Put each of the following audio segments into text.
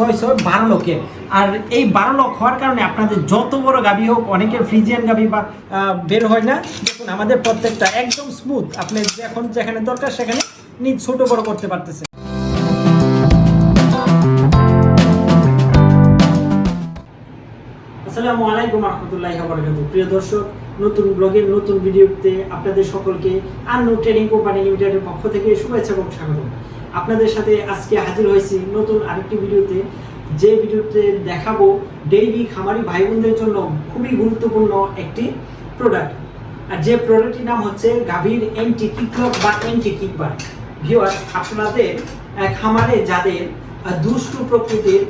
ছয় ছয় বারো লক্ষের আর এই বারো লক্ষ হওয়ার কারণে আপনাদের যত বড় গাভী হোক, অনেকের ফ্রিজিয়ান গাভী বা বের হয় না। দেখুন, আমাদের প্রত্যেকটা একদম স্মুথ আপনি যখন যেখানে দরকার সেখানে নিজ ছোট বড় করতে পারতেছেন। আসসালামু আলাইকুম রহমতুল্লাহি বারাকাতুহু। প্রিয় দর্শক নতুন ব্লগের নতুন ভিডিওতে আপনাদের সকলকে আন্নু ট্রেডিং কোম্পানি লিমিটেডের পক্ষ থেকে শুভেচ্ছা এবং স্বাগত আপনাদের সাথে আজকে হাজির হয়েছি নতুন আরেকটি ভিডিওতে। যে ভিডিওতে দেখাবো ডেইলি খামারি ভাই বোনদের জন্য খুবই গুরুত্বপূর্ণ একটি প্রোডাক্ট আর যে প্রোডাক্টটির নাম হচ্ছে গাভীর এন্টি কিকলক বা এন্টি কিকবার ভিউয়ার আপনাদের খামারে যাদের দুষ্টু প্রকৃতির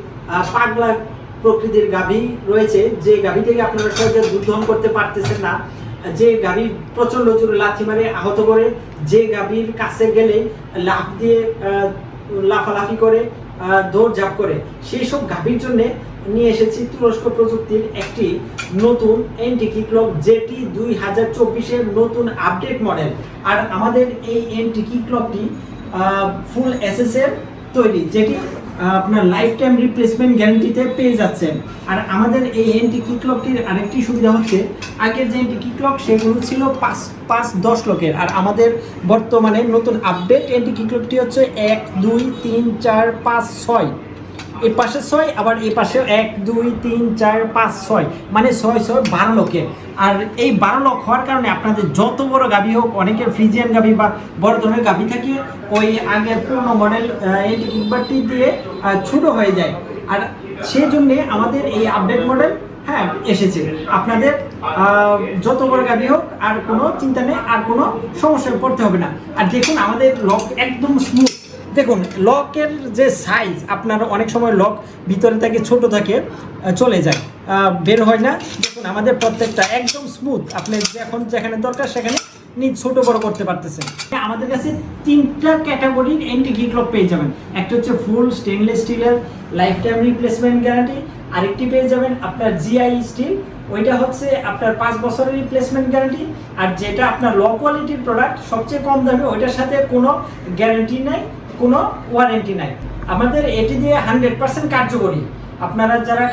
পাগলা প্রকৃতির গাভী রয়েছে। যে গাভী থেকে আপনারা সহজে দহন করতে পারতেছেন না, যে গাভী প্রচণ্ড জোরে লাথি মারে, আহত করে, যে গাভীর কাছে গেলে লাফ দিয়ে লাফালাফি করে দৌড়ঝাঁপ করে। সেই সব গাভীর জন্যে নিয়ে এসেছি তুরস্ক প্রযুক্তির একটি নতুন এন্টি কিকলক যেটি দুই হাজার চব্বিশের নতুন আপডেট মডেল আর আমাদের এই এন্টি কিকলকটি ফুল এসএস এর তৈরি, যেটি আপনার লাইফ টাইম রিপ্লেসমেন্ট গ্যারান্টিতে পেয়ে যাচ্ছেন। আর আমাদের এই এন্টি কিকলকটির আরেকটি সুবিধা হচ্ছে, আগের যে এন্টি কিকলক সেগুলো ছিল পাঁচ পাঁচ দশ লোকের। আর আমাদের বর্তমানে নতুন আপডেট এন্টি কিকলকটি হচ্ছে এক, দুই, তিন, চার, পাঁচ, ছয়। এই পাশে ছয়, আবার এই পাশে এক, দুই, তিন, চার, পাঁচ, ছয়। মানে ছয় ছয়, বারো লোকের। আর এই বারো লক্ষ হওয়ার কারণে আপনাদের যত বড় গাভী হোক, অনেকের ফ্রিজিয়ান গাভী বা বড় ধরনের গাভী থাকে, ওই আগের পুরোনো মডেল এই কিকবারটি দিয়ে ছোট হয়ে যায়। আর সেই জন্যে আমাদের এই আপডেট মডেল হ্যাঁ এসেছে। আপনাদের যত বড় গাভী হোক, আর কোনো চিন্তা নেই, আর কোনো সমস্যায় পড়তে হবে না। আর দেখুন, আমাদের লক একদম স্মুথ দেখুন, লকের যে সাইজ আপনার অনেক সময় লক ভিতরে থাকে, ছোট থাকে চলে যায়। বের হয় না। দেখুন, আমাদের প্রত্যেকটা একদম স্মুথ আপনি যখন যেখানে দরকার, সেখানে নিজ ছোট বড় করতে পারতেছেন। আমাদের কাছে তিনটা ক্যাটাগরির এন্টি গিক লক পেয়ে যাবেন। একটা হচ্ছে ফুল স্টেনলেস স্টিলের লাইফ টাইম রিপ্লেসমেন্ট গ্যারান্টি আরেকটি পেয়ে যাবেন আপনার জিআই স্টিল ওইটা হচ্ছে আপনার পাঁচ বছরের রিপ্লেসমেন্ট গ্যারান্টি আর যেটা আপনার লো কোয়ালিটির প্রোডাক্ট সবচেয়ে কম দামে, ওইটার সাথে কোনো গ্যারান্টি নাই। কোনো ওয়ারেন্টি নাই। আমাদের এটি দিয়ে হান্ড্রেড পার্সেন্ট কার্যকরী। আপনারা যারা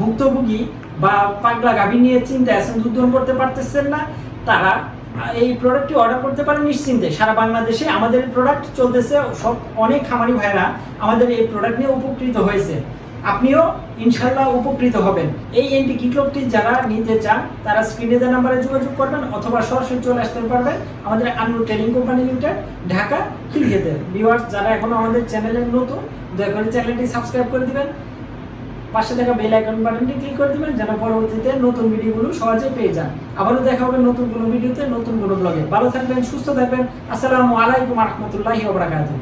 ভুক্তভোগী বা পাগলা গাভী নিয়ে চিন্তা আছেন দুধ দহন করতে পারতেছেন না, তারা এই প্রোডাক্টটি অর্ডার করতে পারেন নিশ্চিন্তে। সারা বাংলাদেশে আমাদের প্রোডাক্ট চলতেছে, সব অনেক খামারি ভাইরা আমাদের এই প্রোডাক্ট নিয়ে উপকৃত হয়েছে। আপনিও ইনশাল্লাহ উপকৃত হবেন। এই এন্টি কিকলকটি যারা নিতে চান, তারা স্ক্রিনে দেওয়া নাম্বারে যোগাযোগ করবেন অথবা সরাসরি চলে আসতে পারবেন আমাদের Annu trading company limited, Dhaka খিলখেতে viewers যারা এখনও আমাদের চ্যানেলে নতুন, দয়া করে চ্যানেলটি সাবস্ক্রাইব করে দিবেন। পাশে থাকা বেল আইকন বাটনটি ক্লিক করে দিবেন যেন পরবর্তীতে নতুন ভিডিওগুলো সহজে পেয়ে যান। আবারও দেখা হবে নতুন কোনো ভিডিওতে, নতুন কোনো ব্লগে ভালো থাকবেন, সুস্থ থাকবেন। আসসালামু আলাইকুম রহমতুল্লাহি ওবরাকাতুহু